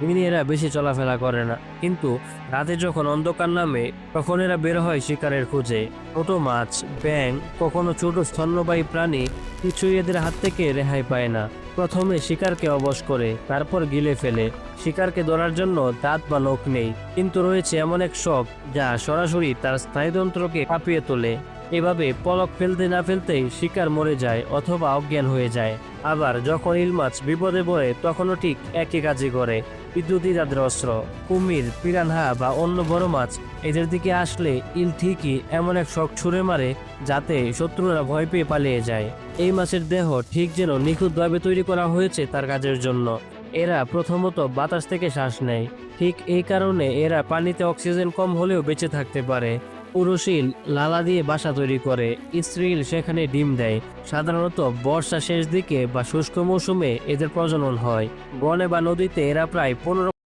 দিনে এরা বেশি চলাফেরা করে না। কিন্তু রাতে যখন অন্ধকার নামে, তখন এরা বের হয় শিকারের খোঁজে। ছোট মাছ ব্যাং কখনো ছোট স্তন্যবাহী প্রাণী কিছুই এদের হাত থেকে রেহাই পায় না। প্রথমে শিকারকে অবশ করে, তারপর গিলে ফেলে। শিকারকে ধরার জন্য দাঁত বা নখ নেই। কিন্তু রয়েছে এমন এক শখ যা সরাসরি তার স্নায়ুতন্ত্রকে কাঁপিয়ে তোলে। এভাবে পলক ফেলতে না ফেলতেই শিকার মরে যায় অথবা অজ্ঞান হয়ে যায়। আবার যখন ইল মাছ বিপদে পড়ে, তখনও ঠিক একই কাজই করে। বিদ্যুৎই তাদের অস্ত্র, কুমির, পিরানহা বা অন্য বড় মাছ, এদের দিকে আসলে ইল ঠিকই এমন এক শখ ছুঁড়ে মারে যাতে শত্রুরা ভয় পেয়ে পালিয়ে যায়। এই মাছের দেহ ঠিক যেন নিখুঁতভাবে তৈরি করা হয়েছে তার কাজের জন্য। এরা প্রথমত বাতাস থেকে শ্বাস নেয়। ঠিক এই কারণে এরা পানিতে অক্সিজেন কম হলেও বেঁচে থাকতে পারে। পুরুষিল লালা দিয়ে বাসা তৈরি করে। স্ত্রীল সেখানে ডিম দেয়। সাধারণত বর্ষা শেষ দিকে বা শুষ্ক মৌসুমে এদের প্রজনন হয়। বনে বা নদীতে এরা প্রায় পনেরো